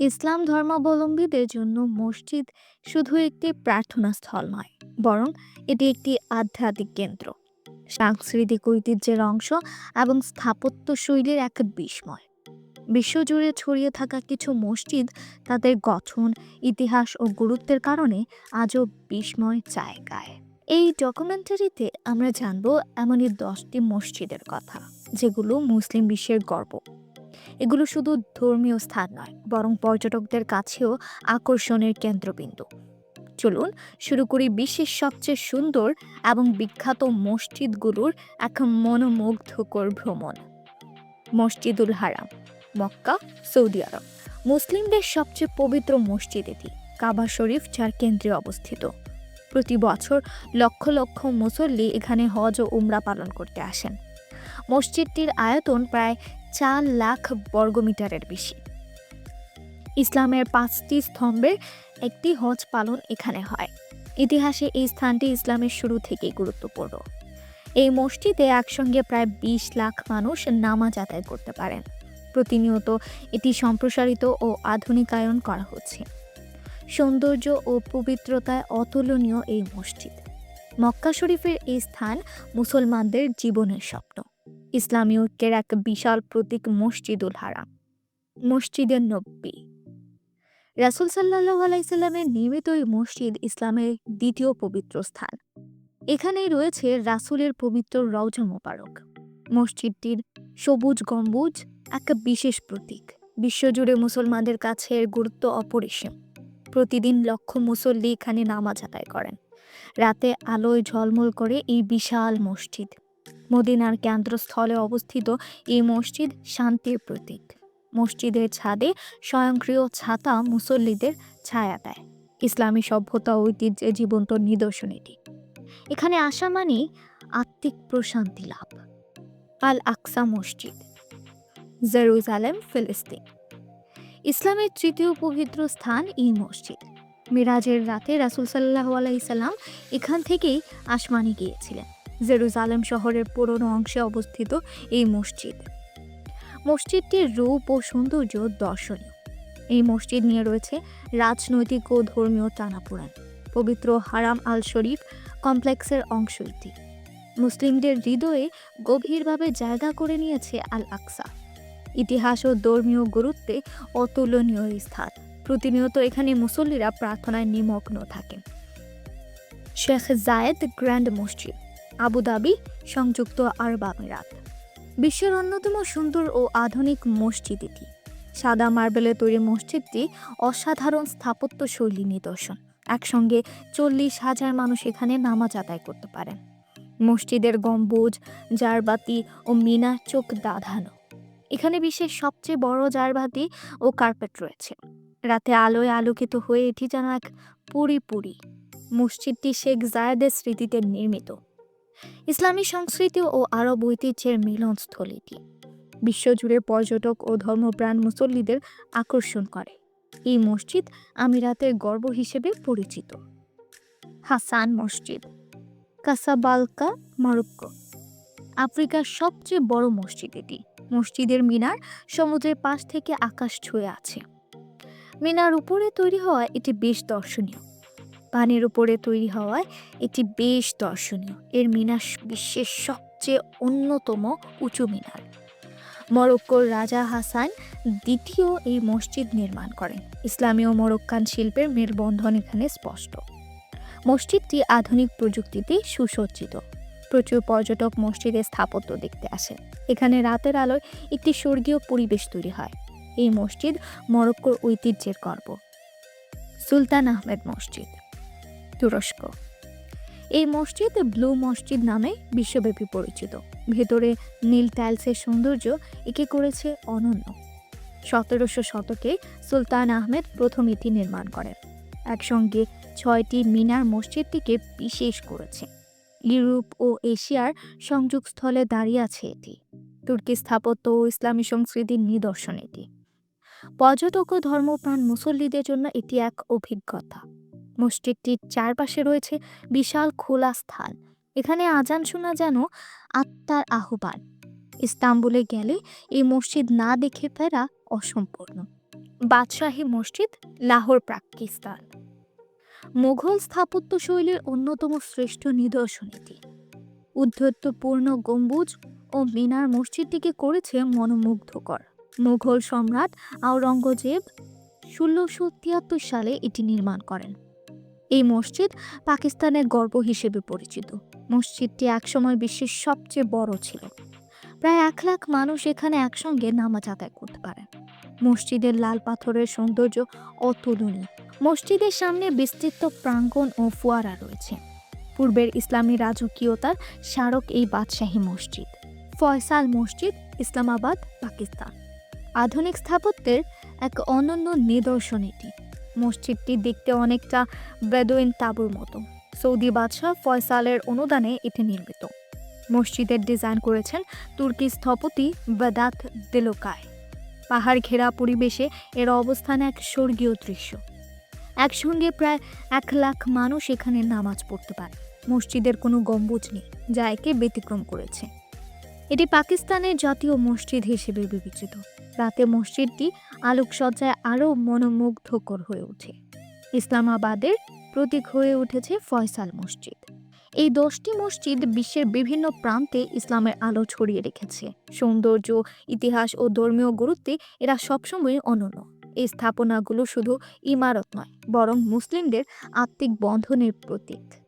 ইসলাম ধর্মাবলম্বীদের জন্য মসজিদ শুধু একটি প্রার্থনা স্থল নয়, বরং এটি একটি আধ্যাত্মিক কেন্দ্র। সাংস্কৃতিক ঐতিহ্যের অংশ এবং স্থাপত্য শৈলীর এক বিস্ময়। বিশ্বজুড়ে ছড়িয়ে থাকা কিছু মসজিদ তাদের গঠন, ইতিহাস ও গুরুত্বের কারণে আজও বিস্ময় জায়গায়। এই ডকুমেন্টারিতে আমরা জানব এমনই দশটি মসজিদের কথা, যেগুলো মুসলিম বিশ্বের গর্ব। এগুলো শুধু ধর্মীয় স্থান নয়, বরং পর্যটকদের কাছেও আকর্ষণের কেন্দ্রবিন্দু। চলুন শুরু করি বিশ্বের সবচেয়ে সুন্দর এবং বিখ্যাত মসজিদগুলোর এক মনোমুগ্ধকর ভ্রমণ। মসজিদুল হারাম, মক্কা, সৌদি আরব। মুসলিমদের সবচেয়ে পবিত্র মসজিদ এটি, কাবা শরীফ, যার কেন্দ্রে অবস্থিত। প্রতি বছর লক্ষ লক্ষ মুসল্লি এখানে হজ ও উমরা পালন করতে আসেন। মসজিদটির আয়তন প্রায় চার লাখ বর্গমিটারের বেশি। ইসলামের পাঁচটি স্তম্ভের একটি হজ পালন এখানে হয়। ইতিহাসে এই স্থানটি ইসলামের শুরু থেকেই গুরুত্বপূর্ণ। এই মসজিদে একসঙ্গে প্রায় বিশ লাখ মানুষ নামাজ আদায় করতে পারেন। প্রতিনিয়ত এটি সম্প্রসারিত ও আধুনিকায়ন করা হচ্ছে। সৌন্দর্য ও পবিত্রতায় অতুলনীয় এই মসজিদ। মক্কা শরীফের এই স্থান মুসলমানদের জীবনের স্বপ্ন। ইসলামী ঐক্যের এক বিশাল প্রতীক মসজিদুল হারাম মসজিদের নব্বী রাসুল সাল্লাহ আলাইসাল্লামের নির্মিত এই মসজিদ ইসলামের দ্বিতীয় পবিত্র স্থান। এখানেই রয়েছে রাসুলের পবিত্র রওজা মোবারক। মসজিদটির সবুজ গম্বুজ এক বিশেষ প্রতীক। বিশ্বজুড়ে মুসলমানদের কাছে এর গুরুত্ব অপরিসীম। প্রতিদিন লক্ষ মুসল্লি এখানে নামাজ আদায় করেন। রাতে আলোয় ঝলমল করে এই বিশাল মসজিদ। মদিনার কেন্দ্রস্থলে অবস্থিত এই মসজিদ শান্তির প্রতীক। মসজিদের ছাদে স্বয়ংক্রিয় ছাতা মুসল্লিদের ছায়া দেয়। ইসলামী সভ্যতা ও ঐতিহ্যের জীবন্ত নিদর্শন এটি। এখানে আসা মানে আত্মিক প্রশান্তি লাভ। আল আকসা মসজিদ, জেরুজালেম, ফিলিস্তিন। ইসলামের তৃতীয় পবিত্র স্থান এই মসজিদ। মিরাজের রাতে রাসুল সাল্লাহ আলাইসাল্লাম এখান থেকেই আসমানে গিয়েছিলেন। জেরুজালেম শহরের পুরনো অংশে অবস্থিত এই মসজিদ। মসজিদটির রূপ ও সৌন্দর্য দর্শনীয়। এই মসজিদ নিয়ে রয়েছে রাজনৈতিক ও ধর্মীয় টানাপোড়ান। পবিত্র হারাম আল শরীফ কমপ্লেক্সের অংশ এটি। মুসলিমদের হৃদয়ে গভীরভাবে জায়গা করে নিয়েছে আল আকসা ইতিহাস ও ধর্মীয় গুরুত্বে অতুলনীয় স্থান। প্রতিনিয়ত এখানে মুসল্লিরা প্রার্থনায় নিমগ্ন থাকেন। শেখ জায়েদ গ্র্যান্ড মসজিদ। আবুধাবি, সংযুক্ত আরব আমিরাত। বিশ্বের অন্যতম সুন্দর ও আধুনিক মসজিদ এটি সাদা মার্বেলে তৈরি মসজিদটি অসাধারণ স্থাপত্য শৈলী নিদর্শন। একসঙ্গে চল্লিশ হাজার মানুষ এখানে নামাজ আদায় করতে পারেন মসজিদের গম্বুজ, জারবাতি ও মিনার চোখ দাধানো। এখানে বিশ্বের সবচেয়ে বড় জারবাতি ও কার্পেট রয়েছে। রাতে আলোয় আলোকিত হয়ে এটি যেন এক পুরি মসজিদটি শেখ জায়েদের স্মৃতিতে নির্মিত। ইসলামী সংস্কৃতি ও আরব ঐতিহ্যের মিলনস্থল এটি বিশ্বজুড়ে পর্যটক ও ধর্মপ্রাণ মুসল্লিদের আকর্ষণ করে। এই মসজিদ আমিরাতের গর্ব হিসেবে পরিচিত। হাসান মসজিদ, কাসাবালকা, মরক্কো। আফ্রিকার সবচেয়ে বড় মসজিদ এটি। মসজিদের মিনার সমুদ্রের পাশ থেকে আকাশ ছুঁয়ে আছে। মিনার উপরে তৈরি হওয়া এটি বেশ দর্শনীয়। পানির উপরে তৈরি হওয়ায় এটি বেশ দর্শনীয়। এর মিনার বিশ্বের সবচেয়ে অন্যতম উঁচু মিনার। মরক্কোর রাজা হাসান দ্বিতীয় এই মসজিদ নির্মাণ করেন। ইসলামী ও মরক্কান শিল্পের মেলবন্ধন এখানে স্পষ্ট। মসজিদটি আধুনিক প্রযুক্তিতে সুসজ্জিত। প্রচুর পর্যটক মসজিদের স্থাপত্য দেখতে আসেন। এখানে রাতের আলোয় একটি স্বর্গীয় পরিবেশ তৈরি হয়। এই মসজিদ মরক্কোর ঐতিহ্যের গর্ব। সুলতান আহমেদ মসজিদ। তুরস্ক। এই মসজিদ ব্লু মসজিদ নামে বিশ্বব্যাপী পরিচিত। ভেতরে নীল টাইলসের সৌন্দর্য একে করেছে অনন্য। সতেরোশো শতকে সুলতান আহমেদ প্রথম এটি নির্মাণ করেন। একসঙ্গে ছয়টি মিনার মসজিদটিকে বিশেষ করেছে। ইউরোপ ও এশিয়ার সংযোগস্থলে দাঁড়িয়ে আছে এটি। তুর্কি স্থাপত্য ও ইসলামী সংস্কৃতির নিদর্শন এটি। পর্যটক ও ধর্মপ্রাণ মুসল্লিদের জন্য এটি এক অভিজ্ঞতা। মসজিদটির চারপাশে রয়েছে বিশাল খোলা স্থান। এখানে আজান শোনা যেন আত্মার আহ্বান। ইস্তাম্বুলে গেলে এই মসজিদ না দেখে ফেরা অসম্পূর্ণ। বাদশাহী মসজিদ লাহোর পাকিস্তান মুঘল স্থাপত্য শৈলীর অন্যতম শ্রেষ্ঠ নিদর্শন এটি উদ্ধত্তপূর্ণ গম্বুজ ও মিনার মসজিদটিকে করেছে মনোমুগ্ধকর। মুঘল সম্রাট আওরঙ্গজেব ষোলোশো তিয়াত্তর সালে এটি নির্মাণ করেন। এই মসজিদ পাকিস্তানের গর্ব হিসেবে পরিচিত। মসজিদটি একসময় বিশ্বের সবচেয়ে বড় ছিল। প্রায় এক লাখ মানুষ এখানে একসঙ্গে নামাজ আদায় করতে পারে। মসজিদের লাল পাথরের সৌন্দর্য অতুলনীয়। মসজিদের সামনে বিস্তৃত প্রাঙ্গণ ও ফোয়ারা রয়েছে। পূর্বের ইসলামী রাজকীয়তার স্মারক এই বাদশাহী মসজিদ। ফয়সাল মসজিদ, ইসলামাবাদ, পাকিস্তান। আধুনিক স্থাপত্যের এক অনন্য নিদর্শন এটি। মসজিদটি দেখতে অনেকটা বেদুইন তাঁবুর মতো। সৌদি বাদশাহ ফয়সালের অনুদানে এটি নির্মিত। মসজিদের ডিজাইন করেছেন তুর্কি স্থপতি বেদাত দেলোকায় পাহাড় ঘেরা পরিবেশে এর অবস্থান এক স্বর্গীয় দৃশ্য। একসঙ্গে প্রায় এক লাখ মানুষ এখানে নামাজ পড়তে পারে। মসজিদের কোনো গম্বুজ নেই, যা একে ব্যতিক্রম করেছে। এটি পাকিস্তানের জাতীয় মসজিদ হিসেবে বিবেচিত। রাতে মসজিদটি আলোকসজ্জায় আরও মনোমুগ্ধকর হয়ে ওঠে। ইসলামাবাদের প্রতীক হয়ে উঠেছে ফয়সাল মসজিদ। এই দশটি মসজিদ বিশ্বের বিভিন্ন প্রান্তে ইসলামের আলো ছড়িয়ে রেখেছে। সৌন্দর্য, ইতিহাস ও ধর্মীয় গুরুত্বে এরা সবসময় অনন্য। এই স্থাপনাগুলো শুধু ইমারত নয়, বরং মুসলিমদের আত্মিক বন্ধনের প্রতীক।